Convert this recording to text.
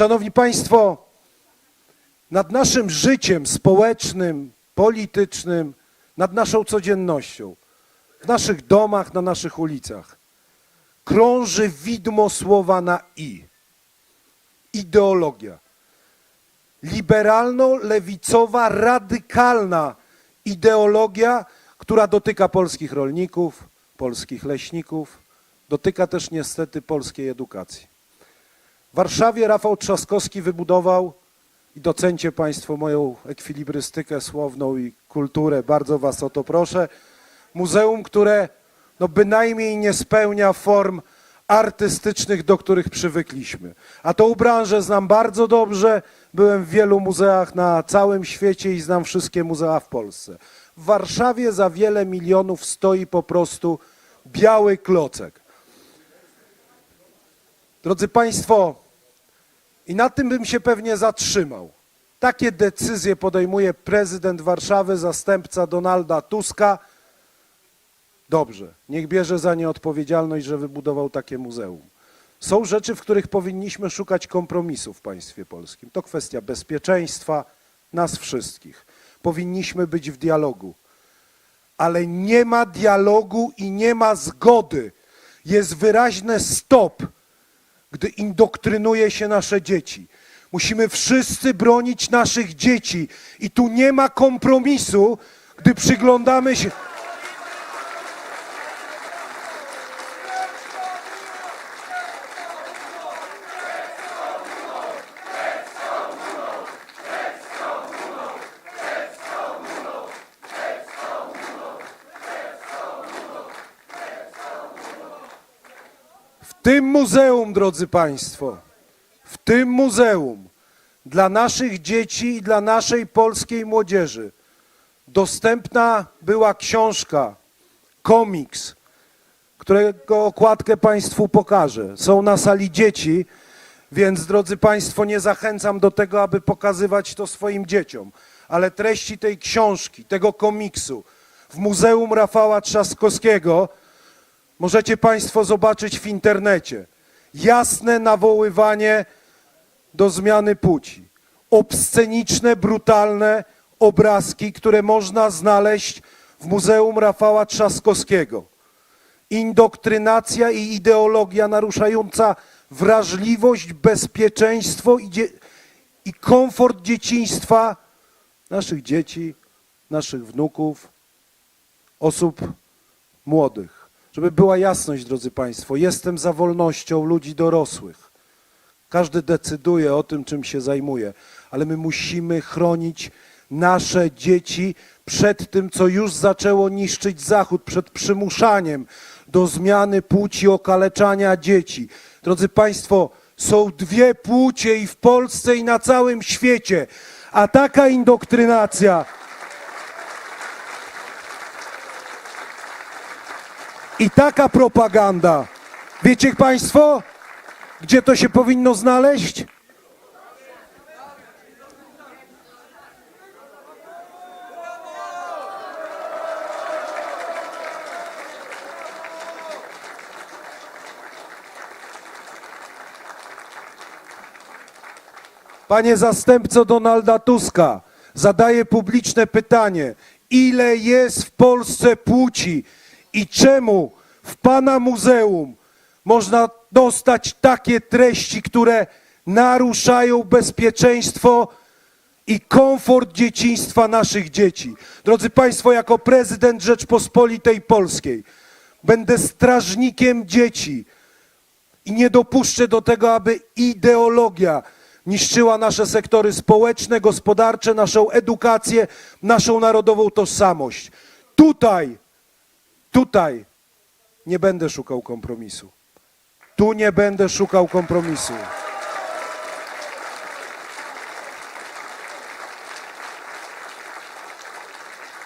Szanowni Państwo, nad naszym życiem społecznym, politycznym, nad naszą codziennością, w naszych domach, na naszych ulicach krąży widmo słowa na i. Ideologia. Liberalno-lewicowa, radykalna ideologia, która dotyka polskich rolników, polskich leśników, dotyka też niestety polskiej edukacji. W Warszawie Rafał Trzaskowski wybudował, i docencie Państwo moją ekwilibrystykę słowną i kulturę, bardzo Was o to proszę, muzeum, które no bynajmniej nie spełnia form artystycznych, do których przywykliśmy. A tą branżę znam bardzo dobrze, byłem w wielu muzeach na całym świecie i znam wszystkie muzea w Polsce. W Warszawie za wiele milionów stoi po prostu biały klocek. Drodzy Państwo, i na tym bym się pewnie zatrzymał. Takie decyzje podejmuje prezydent Warszawy, zastępca Donalda Tuska. Dobrze, niech bierze za nie odpowiedzialność, że wybudował takie muzeum. Są rzeczy, w których powinniśmy szukać kompromisu w państwie polskim. To kwestia bezpieczeństwa nas wszystkich. Powinniśmy być w dialogu. Ale nie ma dialogu i nie ma zgody. Jest wyraźne stop gdy indoktrynuje się nasze dzieci. Musimy wszyscy bronić naszych dzieci i tu nie ma kompromisu, gdy przyglądamy się. Tym muzeum, drodzy Państwo, w tym muzeum dla naszych dzieci i dla naszej polskiej młodzieży dostępna była książka, komiks, którego okładkę Państwu pokażę. Są na sali dzieci, więc drodzy Państwo, nie zachęcam do tego, aby pokazywać to swoim dzieciom, ale treści tej książki, tego komiksu w Muzeum Rafała Trzaskowskiego możecie Państwo zobaczyć w internecie. Jasne nawoływanie do zmiany płci. Obsceniczne, brutalne obrazki, które można znaleźć w Muzeum Rafała Trzaskowskiego. Indoktrynacja i ideologia naruszająca wrażliwość, bezpieczeństwo i, i komfort dzieciństwa naszych dzieci, naszych wnuków, osób młodych. Żeby była jasność, drodzy Państwo, jestem za wolnością ludzi dorosłych. Każdy decyduje o tym, czym się zajmuje, ale my musimy chronić nasze dzieci przed tym, co już zaczęło niszczyć Zachód, przed przymuszaniem do zmiany płci, okaleczania dzieci. Drodzy Państwo, są dwie płcie i w Polsce, i na całym świecie, a taka indoktrynacja. I taka propaganda. Wiecie Państwo, gdzie to się powinno znaleźć? Panie zastępco Donalda Tuska, zadaję publiczne pytanie. Ile jest w Polsce płci i czemu w Pana muzeum można dostać takie treści, które naruszają bezpieczeństwo i komfort dzieciństwa naszych dzieci? Drodzy Państwo, jako prezydent Rzeczpospolitej Polskiej będę strażnikiem dzieci i nie dopuszczę do tego, aby ideologia niszczyła nasze sektory społeczne, gospodarcze, naszą edukację, naszą narodową tożsamość. Tutaj, tutaj nie będę szukał kompromisu. Tu nie będę szukał kompromisu.